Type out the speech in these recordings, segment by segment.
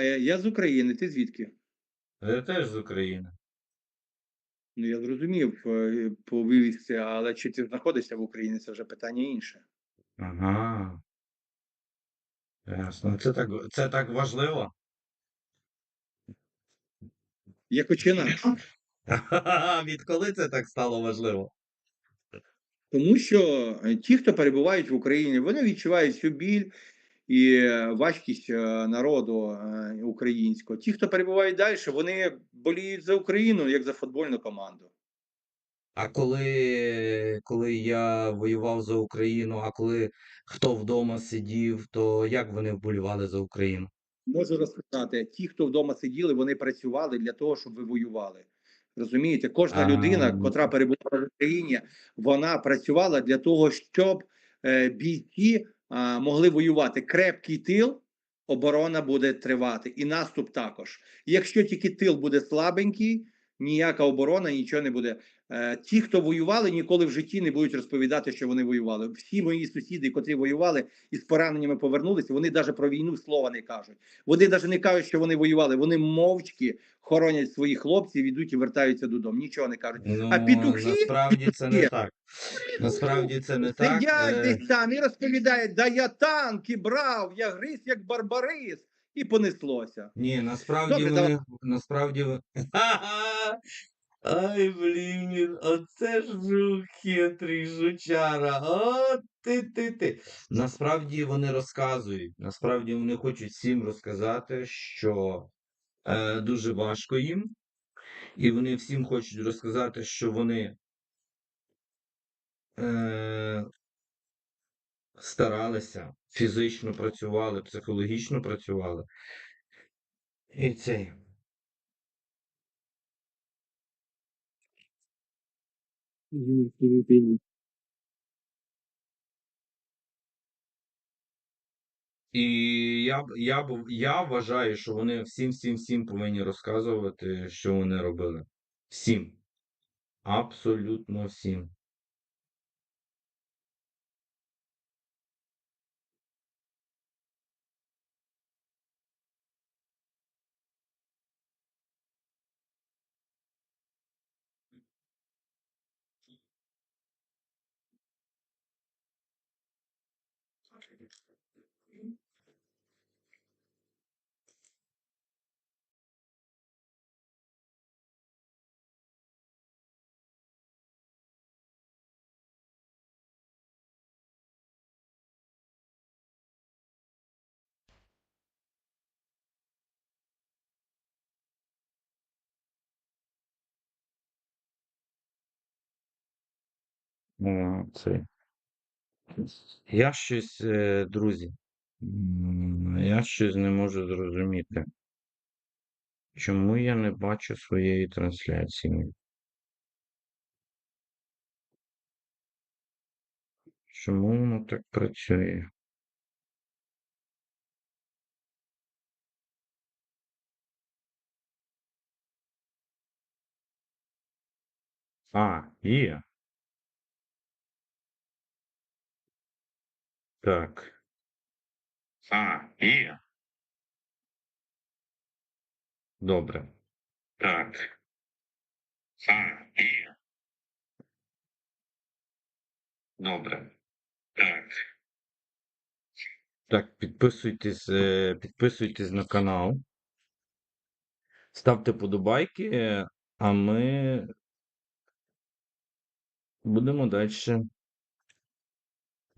вітає. Я з України. Ти звідки? Я теж з України. Ну, я зрозумів е, по вивісці, але чи ти знаходишся в Україні, це вже питання інше. Ага. Ясно. Це так, це так важливо. Як очина. Відколи це так стало важливо? Тому що е, ті, хто перебувають в Україні, вони відчувають всю біль і важкість е, народу е, українського. Ті, хто перебувають далі, вони боліють за Україну, як за футбольну команду. А коли, коли я воював за Україну, а коли хто вдома сидів, то як вони вболівали за Україну? Можу розказати, ті, хто вдома сиділи, вони працювали для того, щоб ви воювали. Розумієте, кожна А, людина, ну. котра перебувала в Україні, вона працювала для того, щоб е, бійці могли воювати. Крепкий тил, оборона буде тривати, і наступ також. Якщо тільки тил буде слабенький, ніяка оборона, нічого не буде. Е, ті, хто воювали, ніколи в житті не будуть розповідати, що вони воювали. Всі мої сусіди, котрі воювали і з пораненнями повернулися, вони навіть про війну слова не кажуть. Вони навіть не кажуть, що вони воювали. Вони мовчки хоронять своїх хлопців, ідуть і вертаються додому. Нічого не кажуть. Ну, А петухи насправді це не так. Насправді це не так. Сидять Е, десь там і розповідають, да я танки брав, я гриз як барбарис, і понеслося. Ні, насправді Добре, вони, насправді ви- Ха-ха! Ай, блін, оце ж жук хитрий жучара. О, ти ти ти. Насправді вони розказують. Насправді вони хочуть всім розказати, що е, дуже важко їм. І вони всім хочуть розказати, що вони е, старалися, фізично працювали, психологічно працювали. І цей. І я, я, я вважаю, що вони всім, всім, всім повинні розказувати, що вони робили. Всім. Абсолютно всім. Це. Я щось, е, друзі, я щось не можу зрозуміти. Чому я не бачу своєї трансляції? Чому воно так працює? А, є. Так. А, є. Добре. Так. А, є. Добре. Так. Так, підписуйтесь, е, підписуйтесь на канал. Ставте подобайки, а ми будемо далі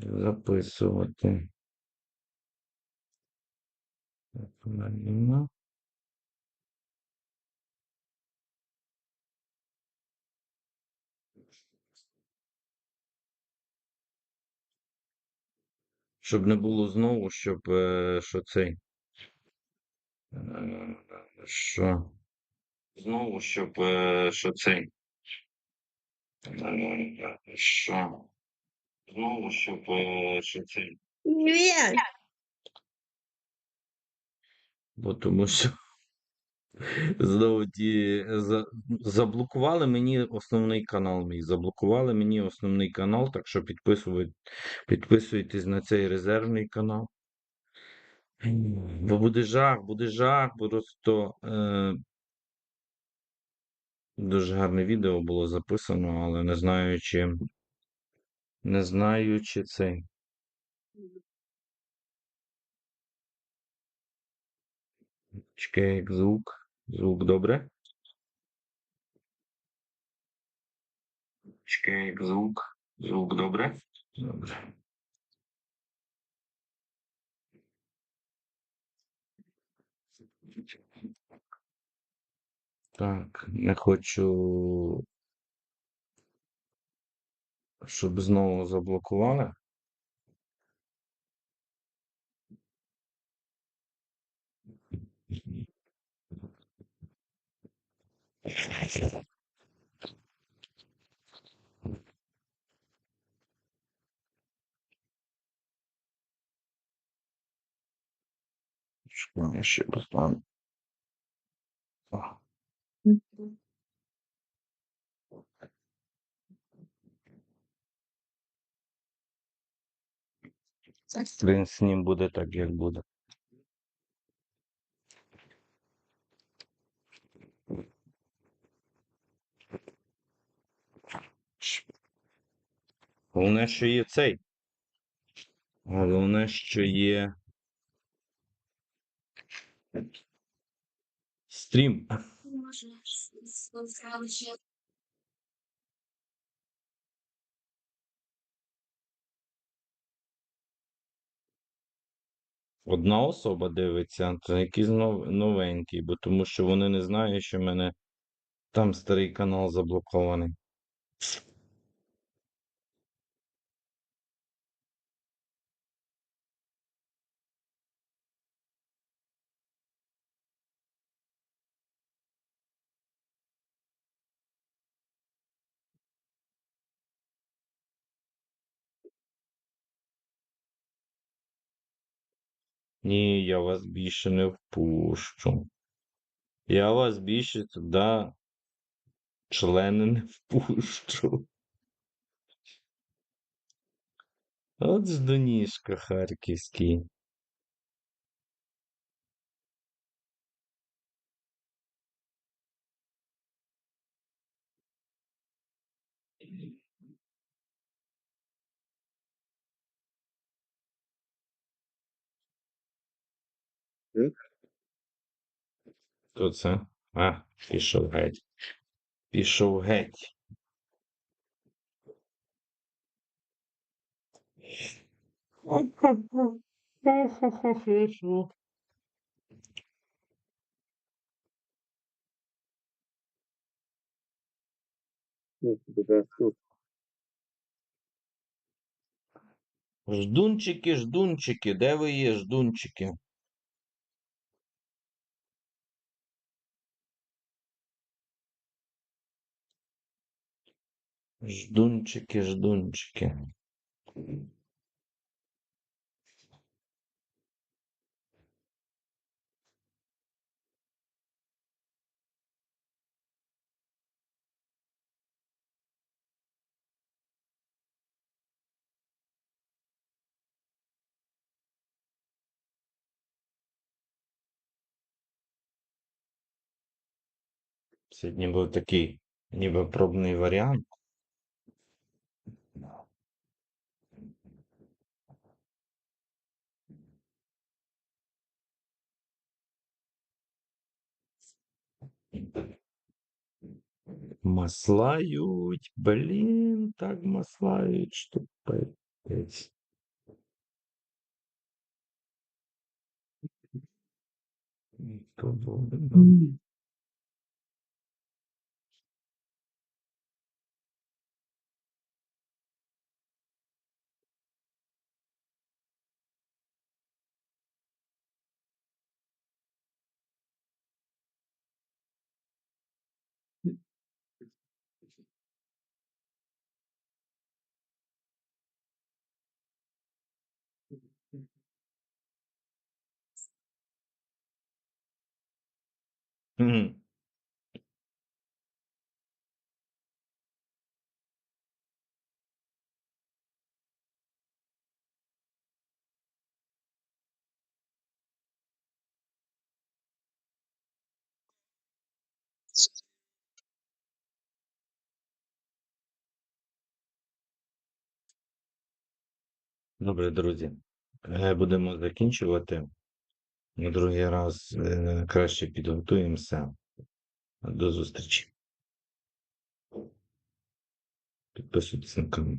записувати. Так, правильно. Щоб не було знову, щоб е, що цей. е, Що? Знову, щоб е, що цей. Що? Знову, щоб е, що цей. Привет! Бо тому що знову ті за, заблокували мені основний канал мій. Заблокували мені основний канал, так що підписуйтесь на цей резервний канал. Бо буде жах, буде жах, просто е, дуже гарне відео було записано, але не знаю, чи не знаю, чи цей. Чекай, як звук. Звук добре? Чекай, як звук. Звук добре? Добре. Так, не хочу, щоб знову заблокували. Що ще? О. Він з ним буде так, як буде. Головне, що є цей. Головне, що є стрім. Може, Одна особа дивиться, це якийсь нов- новенький, бо тому що вони не знають, що в мене там старий канал заблокований. Ні, я вас більше не впущу. Я вас більше туди члени не впущу. От ждунішка харківський. Хто це? А, пішов геть. Пішов геть. Ждунчики, ждунчики, де ви є, ждунчики? Ждунчики, ждунчики. Сьогодні був такий ніби пробний варіант. Маслають, блін, так маслають, що пипець. То Мгм. С Добре, друзі, е, будемо закінчувати. На другий раз е, краще підготуємося. До зустрічі. Підписуйтесь на канал.